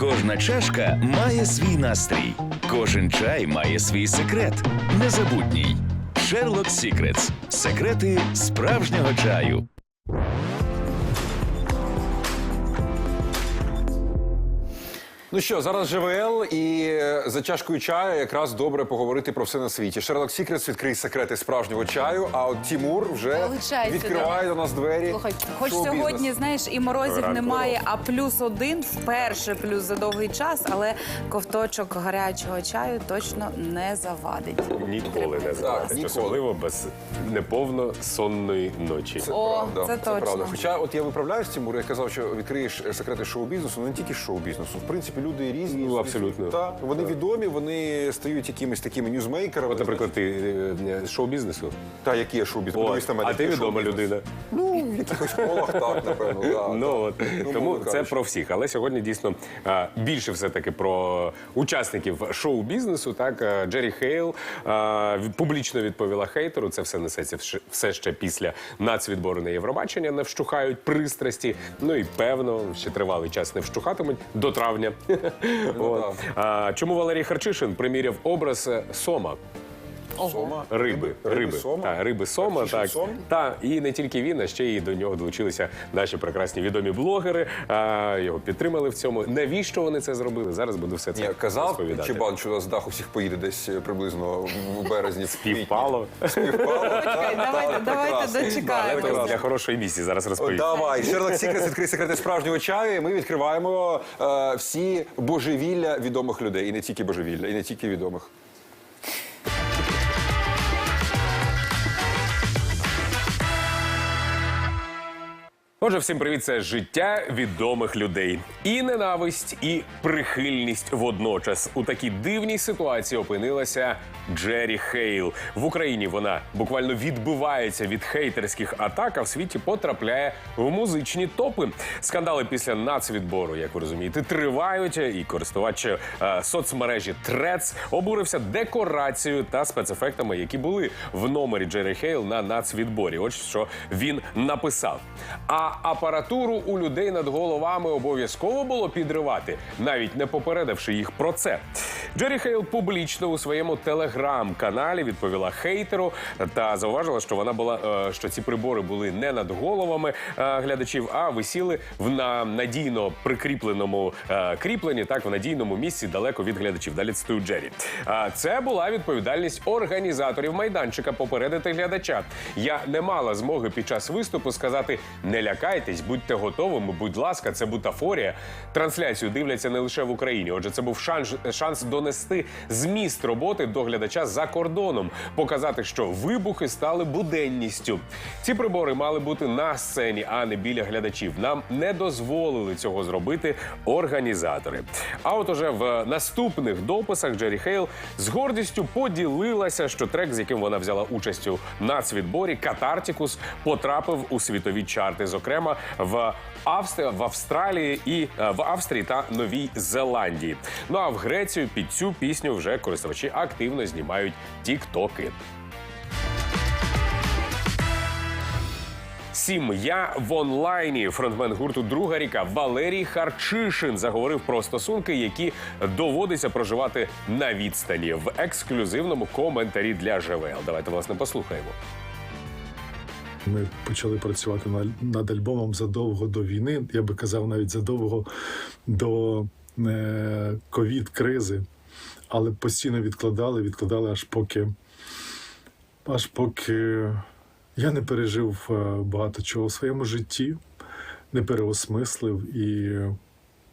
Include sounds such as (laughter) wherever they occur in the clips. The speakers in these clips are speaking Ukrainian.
Кожна чашка має свій настрій, кожен чай має свій секрет. Незабутній. Sherlock Secrets. Секрети справжнього чаю. Ну що, зараз ЖВЛ і е, за чашкою чаю якраз добре поговорити про все на світі. Шерлок Сікретс відкриє секрети справжнього чаю, а от Тімур вже Долучайся, відкриває до нас двері. Слухай, хоч шоу-бізнесу. сьогодні, знаєш, і морозів Ранку. немає, а плюс один вперше плюс за довгий час, але ковточок гарячого чаю точно не завадить. Ніколи не Так, завадить, ніколи. особливо без неповно сонної ночі. Це О, правда, це точно. правда. Хоча, от я виправляюсь, Тимур, я казав, що відкриєш е, секрети шоу-бізнесу, ну не тільки шоу-бізнесу. В принципі, люди різні. Ну, абсолютно. Та, вони відомі, вони стають якимись такими ньюзмейкерами. От, наприклад, ти е, з шоу-бізнесу. та які є шоу-бізнес? Подивись на мене, а ти який відома шоу-бізнес. людина. Ну, якихось колах так, напевно. да, Ну от Ну, тому це кажучи. про всіх. Але сьогодні дійсно більше все таки про учасників шоу-бізнесу. Так Джері Хейл публічно відповіла хейтеру. Це все несеться вш- все ще після нацвідбору на Євробачення. Не вщухають пристрасті. Ну і певно, ще тривалий час не вщухатимуть до травня. (laughs) От. А, Чому Валерій Харчишин приміряв образ е, Сома? Сома? Риби, риби, Сома? Та, риби сома, так. Сом? Та, і не тільки він, а ще й до нього долучилися наші прекрасні відомі блогери. А, його підтримали в цьому. Навіщо вони це зробили? Зараз буду все це Ні, казав розповідати. Чебан, що з даху всіх поїде десь е, приблизно в березні. в квітні. Співпало. Співпало. Почекай, давайте, давайте Але дочекаємося. для хорошої місії зараз розповім. Давай, Шерлок Сікрес відкриє секрети справжнього чаю. і Ми відкриваємо е, всі божевілля відомих людей. І не тільки божевілля, і не тільки відомих. Отже, всім привіт, це життя відомих людей. І ненависть, і прихильність водночас. У такій дивній ситуації опинилася Джері Хейл. В Україні вона буквально відбивається від хейтерських атак, а в світі потрапляє в музичні топи. Скандали після нацвідбору, як ви розумієте, тривають. І користувач е, соцмережі Трец обурився декорацією та спецефектами, які були в номері Джері Хейл на нацвідборі. Ось що він написав. А апаратуру у людей над головами обов'язково було підривати, навіть не попередивши їх про це. Джері Хейл публічно у своєму телеграм-каналі відповіла хейтеру та зауважила, що вона була е, що ці прибори були не над головами е, глядачів, а висіли в на надійно прикріпленому е, кріпленні, так в надійному місці далеко від глядачів. Далі цитую Джері. Це була відповідальність організаторів майданчика попередити глядача. Я не мала змоги під час виступу сказати не лякайтесь, будьте готовими, будь ласка, це бутафорія. Трансляцію дивляться не лише в Україні. Отже, це був шанс, шанс донести зміст роботи до глядача за кордоном, показати, що вибухи стали буденністю. Ці прибори мали бути на сцені, а не біля глядачів. Нам не дозволили цього зробити організатори. А от уже в наступних дописах Джері Хейл з гордістю поділилася, що трек, з яким вона взяла участь у нацвідборі Катартікус, потрапив у світові чарти, зокрема в Австрії, в Австралії і е, в Австрії та Новій Зеландії. Ну а в Грецію під цю пісню вже користувачі активно знімають тіктоки. Сім'я в онлайні. Фронтмен гурту Друга ріка Валерій Харчишин заговорив про стосунки, які доводиться проживати на відстані в ексклюзивному коментарі для ЖВЛ. Давайте власне послухаємо. Ми почали працювати над альбомом задовго до війни. Я би казав, навіть задовго до е, ковід-кризи, але постійно відкладали, відкладали аж поки, аж поки я не пережив е, багато чого в своєму житті, не переосмислив, і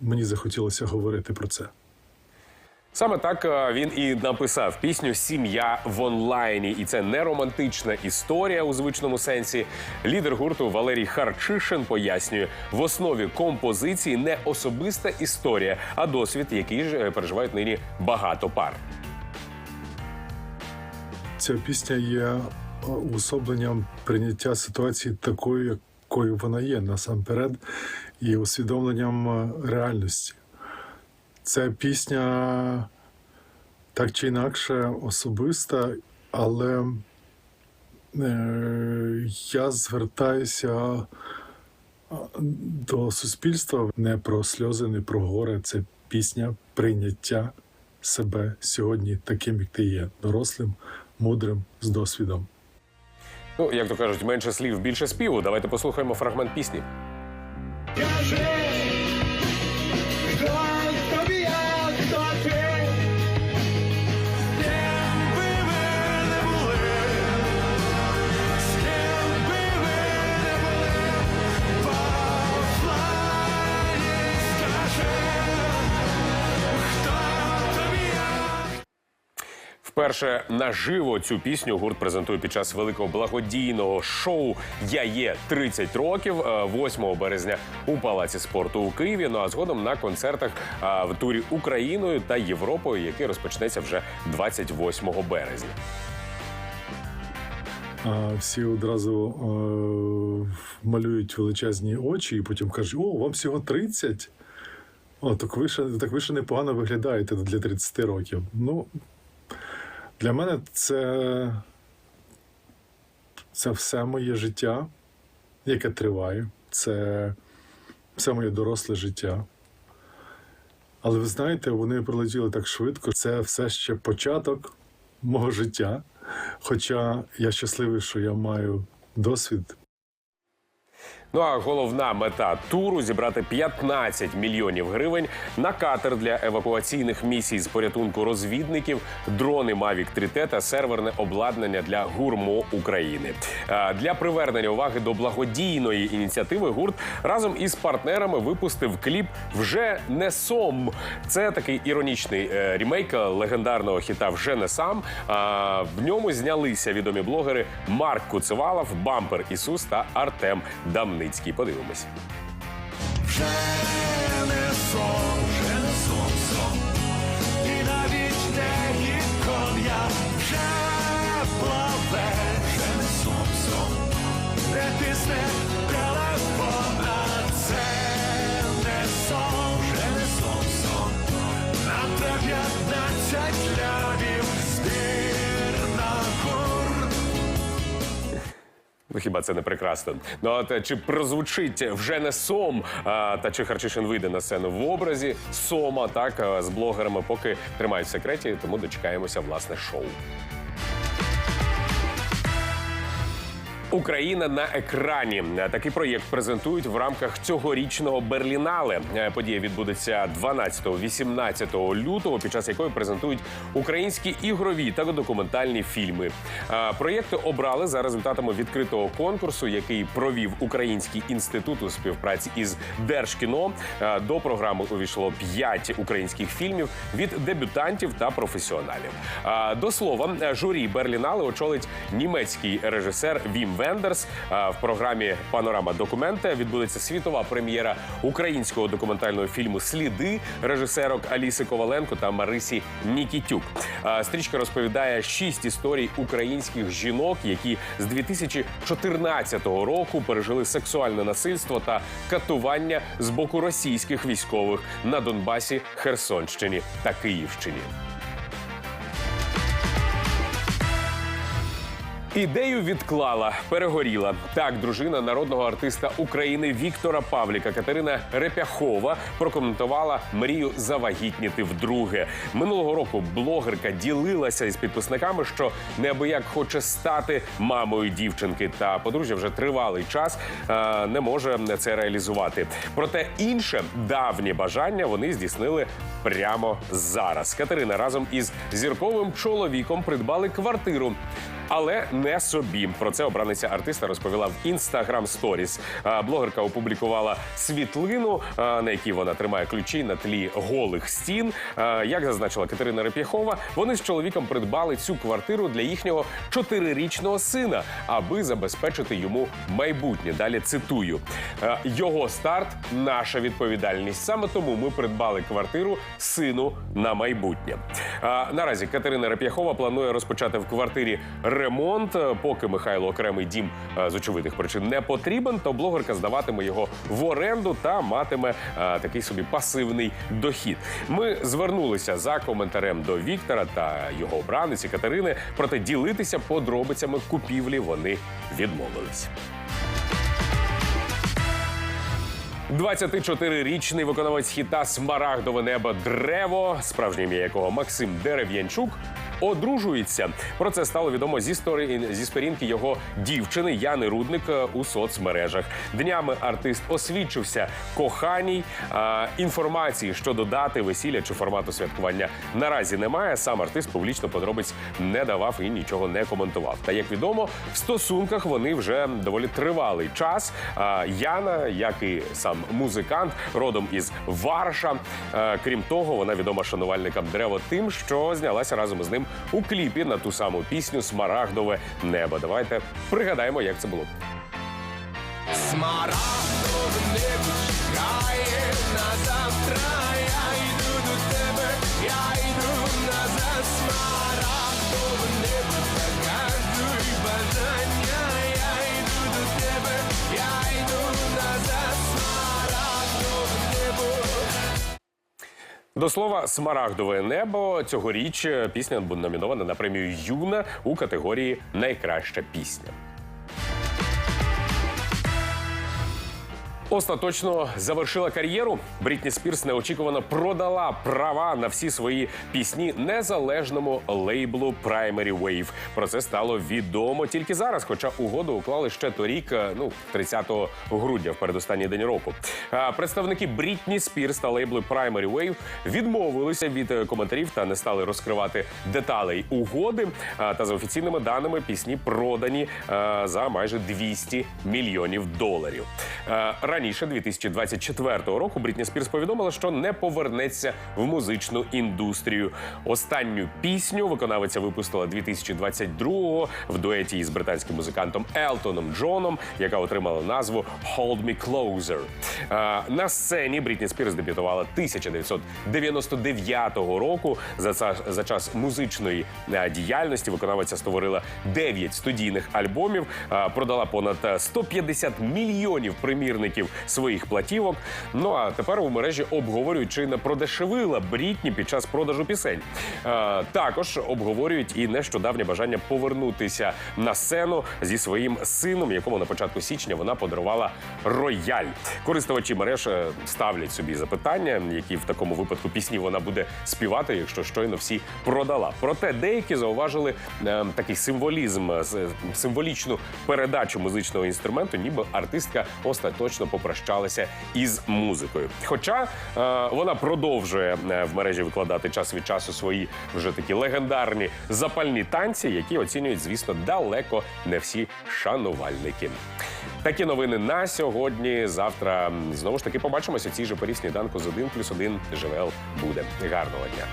мені захотілося говорити про це. Саме так е, він і написав пісню Сім'я в онлайні, і це не романтична історія у звичному сенсі. Лідер гурту Валерій Харчишин пояснює, в основі композиції не особиста історія, а досвід, який ж е, переживають нині багато пар. Ця пісня є е, уособленням прийняття ситуації такою, якою вона є насамперед, і усвідомленням реальності. Ця пісня так чи інакше особиста, але е, я звертаюся до суспільства не про сльози, не про горе. Це пісня прийняття себе сьогодні таким, як ти є, дорослим, мудрим, з досвідом. Ну, як то кажуть, менше слів, більше співу. Давайте послухаємо фрагмент пісні. Кажи, Вперше наживо цю пісню гурт презентує під час великого благодійного шоу Я є 30 років е, 8 березня у Палаці спорту у Києві. Ну а згодом на концертах е, в турі Україною та Європою, який розпочнеться вже 28 березня. Всі одразу е, малюють величезні очі і потім кажуть: о, вам всього 30? О, так ви ще, так ви ще непогано виглядаєте для 30 років. Ну, для мене це, це все моє життя, яке триває. Це все моє доросле життя. Але ви знаєте, вони пролетіли так швидко. Це все ще початок мого життя. Хоча я щасливий, що я маю досвід Ну а головна мета туру зібрати 15 мільйонів гривень на катер для евакуаційних місій з порятунку розвідників, дрони Mavic 3T та серверне обладнання для гурмо України. Для привернення уваги до благодійної ініціативи гурт разом із партнерами випустив кліп Вже не сом. Це такий іронічний е, ремейк легендарного хіта Вже не сам. А, В ньому знялися відомі блогери Марк Куцевалов, Бампер Ісус та Артем Дамницький. Подивимось. Вже не хіба це не прекрасно? Ну от е, чи прозвучить вже не сом? А, та чи Харчишин вийде на сцену в образі сома, так е, з блогерами, поки тримають в секреті, тому дочекаємося власне шоу. Україна на екрані такий проєкт презентують в рамках цьогорічного Берлінале. Е, Подія відбудеться 12-18 лютого, під час якої презентують українські ігрові та документальні фільми. Е, Проєкти обрали за результатами відкритого конкурсу, який провів Український інститут у співпраці із Держкіно. Е, До програми увійшло 5 українських фільмів від дебютантів та професіоналів. Е, До слова, е, журі Берлінале очолить німецький режисер Вім Вендерс. В програмі Панорама документа відбудеться світова прем'єра українського документального фільму Сліди режисерок Аліси Коваленко та Марисі Нікітюк. Стрічка розповідає шість історій українських жінок, які з 2014 року пережили сексуальне насильство та катування з боку російських військових на Донбасі, Херсонщині та Київщині. Ідею відклала, перегоріла. Так, дружина народного артиста України Віктора Павліка Катерина Репяхова прокоментувала мрію завагітніти вдруге. Минулого року блогерка ділилася із підписниками, що неабияк хоче стати мамою дівчинки. Та подружжя вже тривалий час е, не може це реалізувати. Проте інше давнє бажання вони здійснили прямо зараз. Катерина разом із зірковим чоловіком придбали квартиру. Але не собі про це обраниця артиста розповіла в інстаграм сторіс. Блогерка опублікувала світлину, на якій вона тримає ключі на тлі голих стін. Як зазначила Катерина Реп'яхова, вони з чоловіком придбали цю квартиру для їхнього чотирирічного сина, аби забезпечити йому майбутнє. Далі цитую: «Е, його старт наша відповідальність. Саме тому ми придбали квартиру сину на майбутнє. Наразі Катерина Реп'яхова планує розпочати в квартирі ремонт. Е, Поки Михайло окремий дім е, з очевидних причин не потрібен, то блогерка здаватиме його в оренду та матиме е, такий собі пасивний дохід. Ми звернулися за коментарем до Віктора та його обраниці Катерини, проте ділитися подробицями купівлі вони відмовились. 24-річний виконавець хіта Смарагдове небо Древо, справжнє ім'я якого Максим Дерев'янчук. Одружується. Про це стало відомо зі сторі зі сторінки його дівчини Яни Рудник е, у соцмережах. Днями артист освідчився коханій. А, інформації щодо дати весілля чи формату святкування наразі немає. Сам артист публічно подробиць не давав і нічого не коментував. Та як відомо, в стосунках вони вже доволі тривалий час. А, Яна, як і сам музикант, родом із Варша. Е, Крім того, вона відома шанувальникам дерева тим, що знялася разом із ним у кліпі на ту саму пісню Смарагдове небо. Давайте пригадаємо, як це було. Смарагдове До слова, смарагдове небо цьогоріч пісня буде номінована на премію Юна у категорії Найкраща пісня. Остаточно завершила кар'єру. Брітні Спірс неочікувано продала права на всі свої пісні незалежному лейблу Primary Wave. Про це стало відомо тільки зараз, хоча угоду уклали ще торік, е, ну 30 грудня, в передостанній день року. Представники Брітні Спірс та лейблу Primary Wave відмовилися від е, коментарів та не стали розкривати деталей угоди. Та за офіційними даними пісні продані е, за майже 200 мільйонів доларів. Е, Раніше, 2024 року, Брітні Спірс повідомила, що не повернеться в музичну індустрію. Останню пісню виконавиця випустила 2022-го в дуеті із британським музикантом Елтоном Джоном, яка отримала назву «Hold Me Closer». На сцені Брітні Спірс дебютувала 1999 року. За час музичної діяльності виконавиця створила 9 студійних альбомів, продала понад е, 150 мільйонів примірників своїх платівок. Ну а тепер у мережі обговорюють, чи не продешевила Брітні під час продажу пісень. Е, Також обговорюють і нещодавнє бажання повернутися на сцену зі своїм сином, якому на початку січня вона подарувала рояль. Користувачі мереж е, ставлять собі запитання, які в такому випадку пісні вона буде співати, якщо щойно всі продала. Проте деякі зауважили е, такий символізм, е, символічну передачу музичного інструменту, ніби артистка остаточно попрощалася із музикою. Хоча е, вона продовжує е, в мережі викладати час від часу свої вже такі легендарні запальні танці, які оцінюють, звісно, далеко не всі шанувальники. Такі новини на сьогодні. Завтра знову ж таки побачимося. в цій же порі сніданку з 1 плюс 1 ЖВЛ буде. Гарного дня.